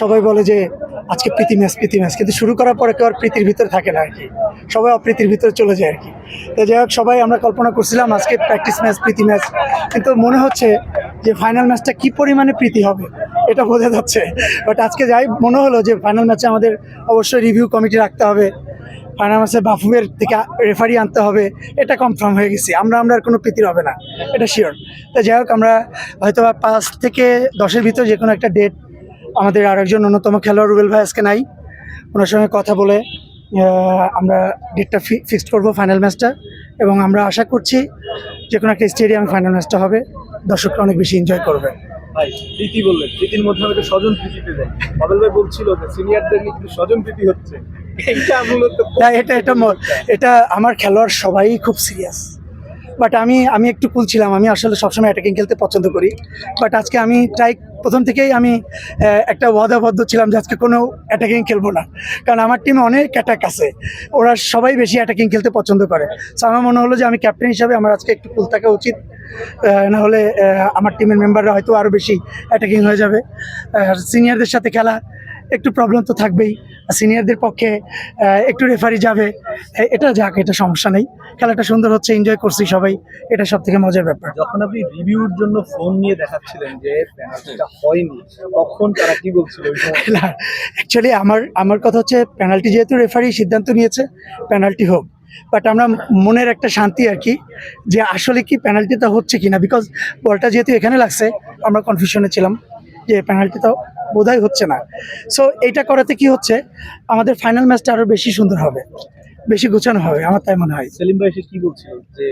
সবাই বলে যে আজকে প্রীতি ম্যাচ প্রীতি ম্যাচ। কিন্তু শুরু করার পরে কেউ আর প্রীতির ভিতরে থাকে না আর কি। সবাই অপ্রীতির ভিতরে চলে যায় আর কি। তো যাই হোক, সবাই আমরা কল্পনা করছিলাম আজকে প্র্যাকটিস ম্যাচ প্রীতি ম্যাচ কিন্তু মনে হচ্ছে যে ফাইনাল ম্যাচটা কি পরিমাণে প্রীতি হবে, এটা বোঝা যাচ্ছে। বাট আজকে যাই মনে হলো যে ফাইনাল ম্যাচে আমাদের অবশ্যই রিভিউ কমিটি রাখতে হবে। ফাইনাল ম্যাচে বাফুয়ের থেকে রেফারি আনতে হবে, এটা কনফার্ম হয়ে গেছি। আমরা আমরা আর কোনো প্রীতির হবে না, এটা শিওর তো যাই হোক, আমরা হয়তো পাঁচ থেকে দশের ভিতর যে কোনো একটা ডেট আমাদের আরেকজন অন্যতম খেলোয়াড় রুবেল ভাই আজকে নাই। ওনার সঙ্গে কথা বলে আমরা ডেটটা ফিক্সড করব ফাইনাল ম্যাচটা এবং আমরা আশা করছি যে কোনো একটা স্টেডিয়াম ফাইনাল ম্যাচটা হবে। দর্শকরা অনেক বেশি এনজয় করবে। ভাই প্রীতি বললেন প্রীতির মধ্যে আমাদের স্বজন প্রীতিতে যায়। বাবেল ভাই বলছিল যে সিনিয়রদের নিয়ে কিন্তু স্বজন প্রীতি হচ্ছে। এইটা মূলত না এটা এটা এটা আমার খেলোয়াড় সবাই খুব সিরিয়াস বাট আমি আমি একটু কুল ছিলাম। আমি আসলে সবসময় অ্যাটাকিং খেলতে পছন্দ করি। বাট আজকে আমি ট্রাই প্রথম থেকেই আমি একটা ওয়াদাবদ্ধ ছিলাম যে আজকে কোনো অ্যাটাকিং খেলব না। কারণ আমার টিমে অনেক অ্যাটাক আছে। ওরা সবাই বেশি অ্যাটাকিং খেলতে পছন্দ করে। সো আমার মনে হলো যে আমি ক্যাপ্টেন হিসাবে আমার আজকে একটু কুল থাকা উচিত। না হলে আমার টিমের মেম্বাররা হয়তো আরও বেশি অ্যাটাকিং হয়ে যাবে। সিনিয়রদের সাথে খেলা একটু প্রবলেম তো থাকবেই। সিনিয়রদের পক্ষে একটু রেফারি যাবে এটা যাক এটা সমস্যা নেই। খেলাটা সুন্দর হচ্ছে এনজয় করছি সবাই। এটা সব থেকে মজার ব্যাপার। যখন আপনি রিভিউর জন্য ফোন নিয়ে দেখাচ্ছিলেন যে পেনাল্টিটা হয়নি তখন তারা কি বলছিল অ্যাকচুয়ালি আমার আমার কথা হচ্ছে পেনাল্টি যেহেতু রেফারি সিদ্ধান্ত নিয়েছে পেনাল্টি হোক। বাট আমরা মনের একটা শান্তি আর কি যে আসলে কি পেনাল্টিটা হচ্ছে কি না বিকজ বলটা যেহেতু এখানে লাগছে আমরা কনফিউশনে ছিলাম। যে পেনাল্টিটা বোধহয় হচ্ছে না। সো এটা করাতে কি হচ্ছে? আমাদের ফাইনাল ম্যাচটা আরও বেশি সুন্দর হবে, বেশি গোছানো হবে, আমার তাই মনে হয়। সেলিম ভাই কি বলছে? যে